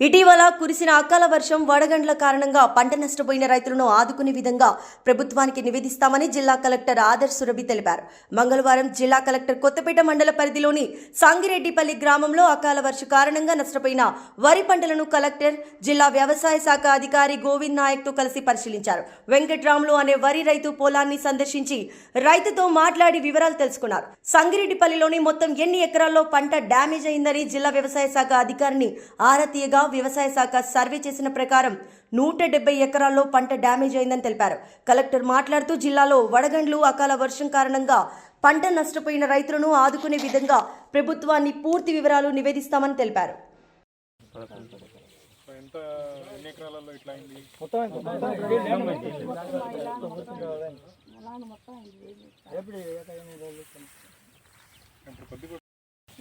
ఇటీవల కురిసిన అకాల వర్షం వడగండ్ల కారణంగా పంట నష్టపోయిన రైతులను ఆదుకునే విధంగా ప్రభుత్వానికి నివేదిస్తామని జిల్లా కలెక్టర్ ఆదర్శ్ సురభి తెలిపారు. మంగళవారం జిల్లా కలెక్టర్ కొత్తపేట మండల పరిధిలోని సాంగిరెడ్డిపల్లి గ్రామంలో అకాల వర్ష కారణంగా నష్టపోయిన వరి పంటలను కలెక్టర్ జిల్లా వ్యవసాయ శాఖ అధికారి గోవింద్ నాయక్తో కలిసి పరిశీలించారు. వెంకట్రాములు అనే వరి రైతు పొలాన్ని సందర్శించి రైతుతో మాట్లాడి వివరాలు తెలుసుకున్నారు. సంగిరెడ్డిపల్లిలోని మొత్తం ఎన్ని ఎకరాల్లో పంట డ్యామేజ్ అయిందని జిల్లా వ్యవసాయ శాఖ అధికారిని ఆరా తీయగా వ్యవసాయ శాఖ సర్వే చేసిన ప్రకారం నూట డెబ్బై ఎకరాల్లో పంట డ్యామేజ్ అయిందని తెలిపారు. కలెక్టర్ మాట్లాడుతూ జిల్లాలో వడగండ్లు అకాల వర్షం కారణంగా పంట నష్టపోయిన రైతులను ఆదుకునే విధంగా ప్రభుత్వాన్ని పూర్తి వివరాలు నివేదిస్తామని తెలిపారు. ఎంత ఎన్ని ఎకరాలలో ఇట్లా అయింది ఇప్పుడు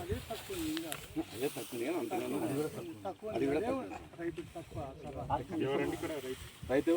కొద్దిగా ఎవరండి ఇక్కడ రైతు